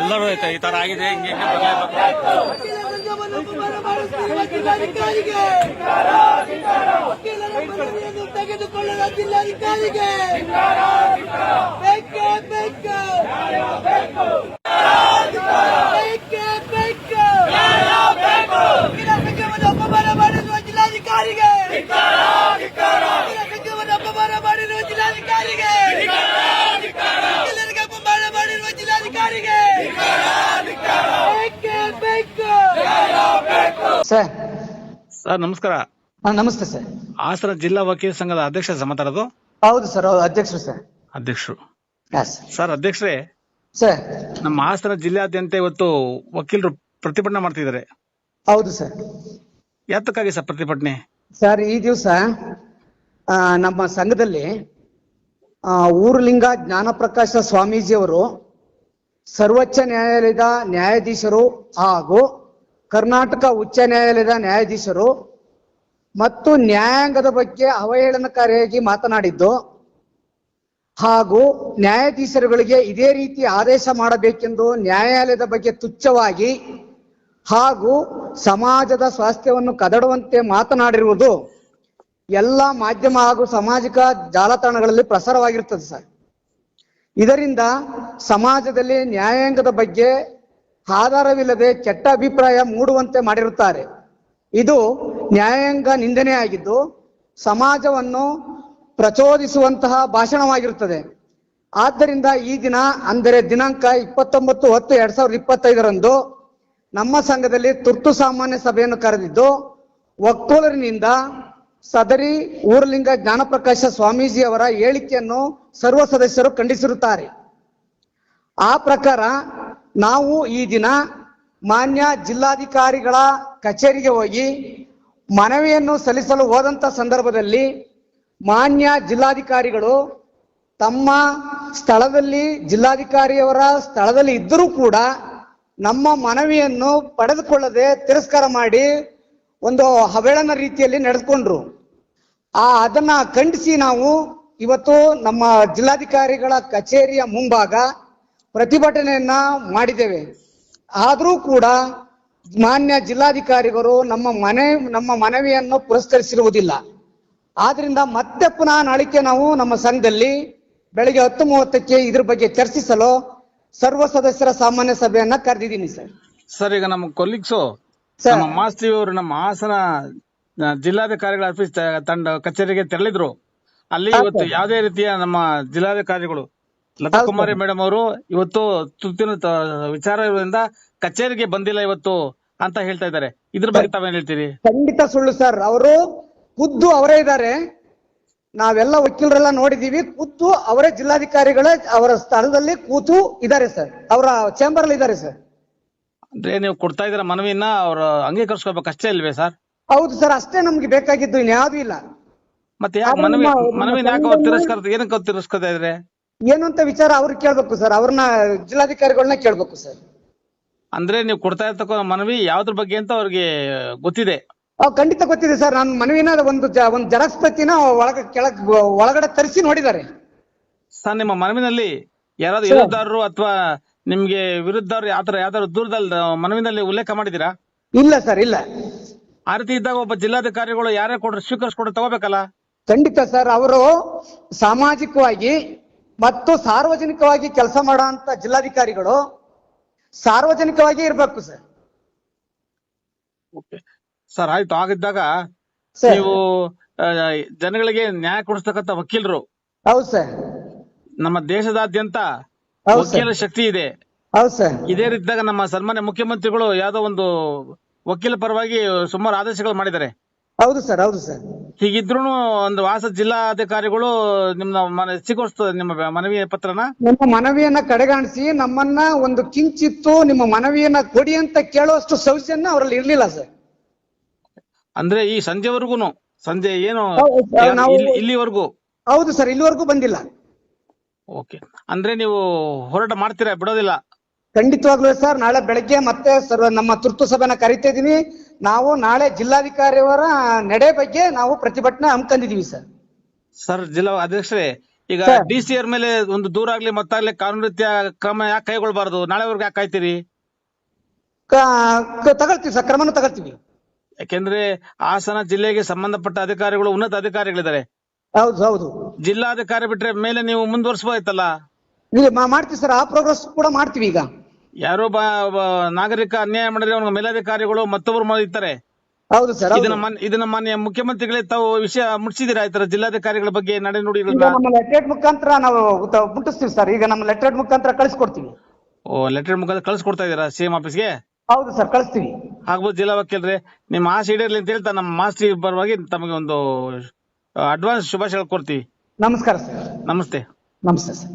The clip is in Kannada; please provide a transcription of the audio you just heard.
ಎಲ್ಲರೂ ಐತೆ ಈ ತರ ಆಗಿದೆ ಹಿಂಗೆ ಹಿಂಗೆ ಬರ್ಲೇಬೇಕು ತೆಗೆದುಕೊಳ್ಳುವ ಜಿಲ್ಲಾಧಿಕಾರಿಗೆ. ಸರ್ ಸರ್ ನಮಸ್ಕಾರ. ಹಾ, ನಮಸ್ತೆ ಸರ್. ಹಾಸನ ಜಿಲ್ಲಾ ವಕೀಲ ಸಂಘದ ಅಧ್ಯಕ್ಷ ಮಾತಾಡೋದು? ಹೌದು ಸರ್ ಹೌದು ಅಧ್ಯಕ್ಷರು ಸರ್. ಅಧ್ಯಕ್ಷರು. ಹಾಂ ಸರ್. ಸರ್ ಅಧ್ಯಕ್ಷರೇ ಸರ್. ನಮ್ಮ ಹಾಸನ ಜಿಲ್ಲಾದ್ಯಂತ ಇವತ್ತು ವಕೀಲರು ಪ್ರತಿಭಟನೆ ಮಾಡ್ತಿದ್ದಾರೆ. ಹೌದು ಸರ್. ಯಾತಕ್ಕಾಗಿ ಸರ್ ಪ್ರತಿಭಟನೆ? ಸರ್ ಈ ದಿವಸ ನಮ್ಮ ಸಂಘದಲ್ಲಿ ಆ, ಊರುಲಿಂಗ ಜ್ಞಾನಪ್ರಕಾಶ ಸ್ವಾಮೀಜಿಯವರು ಸರ್ವೋಚ್ಚ ನ್ಯಾಯಾಲಯದ ನ್ಯಾಯಾಧೀಶರು ಹಾಗೂ ಕರ್ನಾಟಕ ಉಚ್ಚ ನ್ಯಾಯಾಲಯದ ನ್ಯಾಯಾಧೀಶರು ಮತ್ತು ನ್ಯಾಯಾಂಗದ ಬಗ್ಗೆ ಅವಹೇಳನಕಾರಿಯಾಗಿ ಮಾತನಾಡಿದ್ದು, ಹಾಗೂ ನ್ಯಾಯಾಧೀಶರುಗಳಿಗೆ ಇದೇ ರೀತಿ ಆದೇಶ ಮಾಡಬೇಕೆಂದು ನ್ಯಾಯಾಲಯದ ಬಗ್ಗೆ ತುಚ್ಛವಾಗಿ ಹಾಗೂ ಸಮಾಜದ ಸ್ವಾಸ್ಥ್ಯವನ್ನು ಕದಡುವಂತೆ ಮಾತನಾಡಿರುವುದು ಎಲ್ಲ ಮಾಧ್ಯಮ ಹಾಗೂ ಸಾಮಾಜಿಕ ಜಾಲತಾಣಗಳಲ್ಲಿ ಪ್ರಸಾರವಾಗಿರುತ್ತದೆ ಸರ್. ಇದರಿಂದ ಸಮಾಜದಲ್ಲಿ ನ್ಯಾಯಾಂಗದ ಬಗ್ಗೆ ಆಧಾರವಿಲ್ಲದೆ ಕೆಟ್ಟ ಅಭಿಪ್ರಾಯ ಮೂಡುವಂತೆ ಮಾಡಿರುತ್ತಾರೆ. ಇದು ನ್ಯಾಯಾಂಗ ನಿಂದನೆಯಾಗಿದ್ದು ಸಮಾಜವನ್ನು ಪ್ರಚೋದಿಸುವಂತಹ ಭಾಷಣವಾಗಿರುತ್ತದೆ. ಆದ್ದರಿಂದ ಈ ದಿನ, ಅಂದರೆ ದಿನಾಂಕ ಇಪ್ಪತ್ತೊಂಬತ್ತು ಹತ್ತು ಎರಡ್ ಸಾವಿರದ ಇಪ್ಪತ್ತೈದರಂದು ನಮ್ಮ ಸಂಘದಲ್ಲಿ ತುರ್ತು ಸಾಮಾನ್ಯ ಸಭೆಯನ್ನು ಕರೆದಿದ್ದು ಒಕ್ಕೂಲರಿನಿಂದ ಸದರಿ ಊರ್ಲಿಂಗ ಜ್ಞಾನಪ್ರಕಾಶ ಸ್ವಾಮೀಜಿ ಅವರ ಹೇಳಿಕೆಯನ್ನು ಸರ್ವ ಸದಸ್ಯರು ಖಂಡಿಸಿರುತ್ತಾರೆ. ಆ ಪ್ರಕಾರ ನಾವು ಈ ದಿನ ಮಾನ್ಯ ಜಿಲ್ಲಾಧಿಕಾರಿಗಳ ಕಚೇರಿಗೆ ಹೋಗಿ ಮನವಿಯನ್ನು ಸಲ್ಲಿಸಲು ಹೋದಂತ ಸಂದರ್ಭದಲ್ಲಿ ಮಾನ್ಯ ಜಿಲ್ಲಾಧಿಕಾರಿಗಳು ತಮ್ಮ ಸ್ಥಳದಲ್ಲಿ, ಜಿಲ್ಲಾಧಿಕಾರಿಯವರ ಸ್ಥಳದಲ್ಲಿ ಇದ್ದರೂ ಕೂಡ ನಮ್ಮ ಮನವಿಯನ್ನು ಪಡೆದುಕೊಳ್ಳದೆ ತಿರಸ್ಕಾರ ಮಾಡಿ ಒಂದು ಹವೇಳನ ರೀತಿಯಲ್ಲಿ ನಡೆದುಕೊಂಡ್ರು. ಆ ಅದನ್ನ ಖಂಡಿಸಿ ನಾವು ಇವತ್ತು ನಮ್ಮ ಜಿಲ್ಲಾಧಿಕಾರಿಗಳ ಕಚೇರಿಯ ಮುಂಭಾಗ ಪ್ರತಿಭಟನೆಯನ್ನ ಮಾಡಿದ್ದೇವೆ. ಆದರೂ ಕೂಡ ಮಾನ್ಯ ಜಿಲ್ಲಾಧಿಕಾರಿಗಳು ನಮ್ಮ ಮನೆ ನಮ್ಮ ಮನವಿಯನ್ನು ಪುರಸ್ಕರಿಸಿರುವುದಿಲ್ಲ. ಆದ್ರಿಂದ ಮತ್ತೆ ಪುನಃ ನಾಳಿಕೆ ನಾವು ನಮ್ಮ ಸಂಘದಲ್ಲಿ ಬೆಳಿಗ್ಗೆ ಹತ್ತು ಮೂವತ್ತಕ್ಕೆ ಇದ್ರ ಬಗ್ಗೆ ಚರ್ಚಿಸಲು ಸರ್ವ ಸದಸ್ಯರ ಸಾಮಾನ್ಯ ಸಭೆಯನ್ನ ಕರೆದಿದ್ದೀನಿ ಸರ್. ಸರ್ ಈಗ ನಮ್ಮ ಕೊಲೀಗ್ಸು ಸರ್. ನಮ್ಮ ಮಾಸ್ತಿ ಅವರು ನಮ್ಮ ಹಾಸನ ಜಿಲ್ಲಾಧಿಕಾರಿಗಳ ಆಫೀಸ್ ತಂಡ ಕಚೇರಿಗೆ ತೆರಳಿದ್ರು. ಅಲ್ಲಿ ಇವತ್ತು ಯಾವುದೇ ರೀತಿಯ ನಮ್ಮ ಜಿಲ್ಲಾಧಿಕಾರಿಗಳು ಲತಾ. ಕುಮಾರಿ ಮೇಡಮ್ ಅವರು ಇವತ್ತು ತುರ್ತಿನ ತ- ವಿಚಾರ ಇರೋದ್ರಿಂದ ಕಚೇರಿಗೆ ಬಂದಿಲ್ಲ ಇವತ್ತು ಅಂತ ಹೇಳ್ತಾ ಇದ್ದಾರೆ. ಇದ್ರ ಬಗ್ಗೆ ತಾವೇನ್ ಹೇಳ್ತೀರಿ? ಖಂಡಿತ ಸುಳ್ಳು ಸರ್. ಅವರು ಖುದ್ದು ಅವರೇ ಇದ್ದಾರೆ. ನಾವೆಲ್ಲ ವಕೀಲರೆಲ್ಲ ನೋಡಿದೀವಿ ಖುದ್ದು ಅವರೇ ಜಿಲ್ಲಾಧಿಕಾರಿಗಳ ಅವರ ಸ್ಥಳದಲ್ಲಿ ಕೂತು ಇದ್ದಾರೆ ಸರ್. ಅವರ ಚೇಂಬರ್ ಅಲ್ಲಿ ಇದ್ದಾರೆ ಸರ್. ಅಂದ್ರೆ ನೀವು ಕೊಡ್ತಾ ಇದ್ದೀರ ಮನವಿಯನ್ನ ಅವ್ರು ಅಂಗೀಕರಿಸ್ಕೋಬೇಕು ಅಷ್ಟೇ ಇಲ್ವೇ ಸರ್? ಹೌದು ಸರ್. ಅಷ್ಟೇ ನಮ್ಗೆ ಬೇಕಾಗಿದ್ದು ಇನ್ಯಾವುದೂ ಇಲ್ಲ. ಮತ್ತೆ ಯಾಕೆ ಮನವಿ ಮನವಿನ ಯಾಕೆ ಅವ್ರು ತಿರಸ್ಕಾರ ಏನಕ್ಕೆ ಅವ್ರು ತಿರಸ್ಕೊತಾ ಇದ್ರೆ ಏನು ಅಂತ ವಿಚಾರ ಅವ್ರಿಗೆ ಕೇಳ್ಬೇಕು ಸರ್. ಅವ್ರನ್ನ ಜಿಲ್ಲಾಧಿಕಾರಿಗಳನ್ನ ಕೇಳ್ಬೇಕು ಸರ್. ಅಂದ್ರೆ ನೀವು ಕೊಡ್ತಾ ಇರ್ತಕ್ಕ ಮನವಿ ಯಾವ್ದ್ರ ಬಗ್ಗೆ ಅಂತ ಅವ್ರಿಗೆ ಗೊತ್ತಿದೆ. ಅವ್ ಖಂಡಿತ ಗೊತ್ತಿದೆ ಸರ್. ನನ್ನ ಮನವಿನ ಒಂದು ಒಂದ್ ಒಂದು ಜೆರಾಕ್ಸ್ ಪ್ರತಿನ ಒಳಗ ಕೆಳಗ್ ಒಳಗಡೆ ತರಿಸಿ ನೋಡಿದ್ದಾರೆ. ಸರ್ ನಿಮ್ಮ ಮನವಿನಲ್ಲಿ ಯಾರಾದ್ರೂ. ವಿರುದ್ಧರು ಅಥವಾ ನಿಮ್ಗೆ ವಿರುದ್ಧರು ಯಾವ ತರ ಯಾವ್ದಾದ್ರು ದೂರದಲ್ಲಿ ಮನವಿನಲ್ಲಿ ಉಲ್ಲೇಖ ಮಾಡಿದೀರಾ ಇಲ್ಲ ಸರ್ ಇಲ್ಲ. ಆ ರೀತಿ ಇದ್ದಾಗ ಒಬ್ಬ ಜಿಲ್ಲಾಧಿಕಾರಿಗಳು ಯಾರೇ ಕೊಡ್ರು ಸ್ವೀಕರಿಸ್ಕೊಡ್ರು ತಗೋಬೇಕಲ್ಲ? ಖಂಡಿತ ಸರ್. ಅವರು ಸಾಮಾಜಿಕವಾಗಿ ಮತ್ತು ಸಾರ್ವಜನಿಕವಾಗಿ ಕೆಲಸ ಮಾಡುವಂತ ಜಿಲ್ಲಾಧಿಕಾರಿಗಳು ಸಾರ್ವಜನಿಕವಾಗಿ ಇರ್ಬೇಕು ಸರ್. ಸರ್ ಆಯ್ತು. ಆಗಿದ್ದಾಗ ನೀವು ಜನಗಳಿಗೆ ನ್ಯಾಯ ಕೊಡಿಸ್ತಕ್ಕಂತ ವಕೀಲರು. ಹೌದು ಸರ್. ನಮ್ಮ ದೇಶದಾದ್ಯಂತ ವಕೀಲ ಶಕ್ತಿ ಇದೆ. ಹೌದು ಸರ್. ಇದೇ ರೀತಿಯಾಗ ನಮ್ಮ ಸನ್ಮಾನ್ಯ ಮುಖ್ಯಮಂತ್ರಿಗಳು ಯಾವ್ದೋ ಒಂದು ವಕೀಲ ಪರವಾಗಿ ಸುಮಾರು ಆದೇಶಗಳು ಮಾಡಿದ್ದಾರೆ. ಹೌದು ಸರ್ ಹೌದು ಸರ್. ಹೀಗಿದ್ರು ಒಂದು ವಾಸ ಜಿಲ್ಲಾಧಿಕಾರಿಗಳು ನಿಮ್ಮ ಮನ ಸಿಗೋಸ್ತದೆ ನಿಮ್ಮ ಮನವಿ ಪತ್ರನ? ನಿಮ್ಮ ಮನವಿಯನ್ನ ಕಡೆಗಾಣಿಸಿ ನಮ್ಮನ್ನ ಒಂದು ಕಿಂಚಿತ್ತು ನಿಮ್ಮ ಮನವಿಯನ್ನ ಕೊಡಿ ಅಂತ ಕೇಳುವಷ್ಟು ಸೌಜನ್ಯ ಅವರಲ್ಲಿ ಇರ್ಲಿಲ್ಲ ಸರ್. ಅಂದ್ರೆ ಈ ಸಂಜೆವರೆಗೂನು ಸಂಜೆ ಏನು ಹೌದು, ನಾವು- ಇಲ್ಲಿ- ಇಲ್ಲಿವರೆಗೂ? ಹೌದು ಸರ್ ಇಲ್ಲಿವರೆಗೂ ಬಂದಿಲ್ಲ. ಓಕೆ ಅಂದ್ರೆ ನೀವು ಹೋರಾಟ ಮಾಡ್ತೀರಾ ಬಿಡೋದಿಲ್ಲ? ಖಂಡಿತವಾಗ್ಲೂ ಸರ್ ನಾಳೆ ಬೆಳಗ್ಗೆ ಮತ್ತೆ ಸರ್ ನಮ್ಮ ತುರ್ತು ಸಭೆನ ಕರಿತಾ ಇದೀವಿ ನಾವು ನಾಳೆ ಜಿಲ್ಲಾಧಿಕಾರಿಯವರ ನಡೆ ಬಗ್ಗೆ ನಾವು ಪ್ರತಿಭಟನೆ ಹಮ್ಮಿಕೊಂಡಿದೀವಿ ಸರ್. ಸರ್ ಜಿಲ್ಲಾ ಅಧ್ಯಕ್ಷರೇ ಈಗ ಸರ್. ಡಿ ಸಿ ಅವ್ರ ಮೇಲೆ ಒಂದು ದೂರ ಆಗ್ಲಿ ಮತ್ತಾಗ್ಲಿ ಕಾನೂನು ರೀತಿಯ ಕ್ರಮ ಯಾಕೆ ಕೈಗೊಳ್ಬಾರ್ದು? ನಾಳೆವರೆಗೆ ಯಾಕೆ ಕಾಯ್ತೀರಿ? ಕ- ಕ- ತಗೊಳ್ತೀವಿ ಸರ್. ಕ್ರಮನ ತಗೊಳ್ತೀವಿ. ಯಾಕೆಂದ್ರೆ ಹಾಸನ ಜಿಲ್ಲೆಗೆ ಸಂಬಂಧಪಟ್ಟ ಅಧಿಕಾರಿಗಳು ಉನ್ನತ ಅಧಿಕಾರಿಗಳಿದ್ದಾರೆ. ಹೌದು ಹೌದು. ಜಿಲ್ಲಾಧಿಕಾರಿ ಬಿಟ್ರೆ ಮೇಲೆ ನೀವು ಮುಂದುವರ್ಸಬಹುದಲ್ಲ ಇಲ್ಲಿ ಮಾ- ಮಾಡ್ತೀವಿ ಸರ್. ಆ ಪ್ರೋಗ್ರೆಸ್ ಕೂಡ ಮಾಡ್ತೀವಿ ಈಗ. ಯಾರೋ ನಾಗರಿಕ ಅನ್ಯಾಯ ಮಾಡಿದ್ರೆ ಅವ್ನ ಮೇಲಾಧಿಕಾರಿಗಳು ಮತ್ತೊಬ್ಬರು ಇರ್ತಾರೆ. ಹೌದು ಸರ್ ಇದನ್ನ ಮಾನ್ಯ ಇದನ್ನ ಮಾನ್ಯ ಮುಖ್ಯಮಂತ್ರಿಗಳೇ ತಾವು ವಿಷಯ ಮುಟ್ಸಿದಿರಾ ಈ ತರ ಜಿಲ್ಲಾಧಿಕಾರಿಗಳ ಬಗ್ಗೆ ನಡೆ ನೋಡಿ ನಮ್ಮ ಮುಖಾಂತರ ನಾವು ತ- ಮುಟ್ಟಿಸ್ತೀವಿ ಸರ್. ಈಗ ನಮ್ಮ ಲೆಟರ್ ಮುಖಾಂತರ ಕಳಿಸ್ಕೊಡ್ತೀವಿ. ಓ ಲೆಟರ್ ಮುಖಾಂತರ ಕಳ್ಸಿಕೊಡ್ತಾ ಇದೀರಾ ಸಿಎಂ ಆಫೀಸ್ಗೆ? ಹೌದು ಸರ್ ಕಳಿಸ್ತೀವಿ. ಆಗ್ಬೋದು ಜಿಲ್ಲಾ ವಕೀಲರೇ ನಿಮ್ಮ ಆಸೆ ಈಡೇರ್ಲಿ ಅಂತ ಹೇಳ್ತಾ ನಮ್ಮ ಮಾಸ್ತಿ ಪರವಾಗಿ ತಮಗೆ ಒಂದು ಅಡ್ವಾನ್ಸ್ ಶುಭಾಶಯ ಕೊಡ್ತೀವಿ ನಮಸ್ಕಾರ ಸರ್. ನಮಸ್ತೆ. ನಮಸ್ತೆ ಸರ್.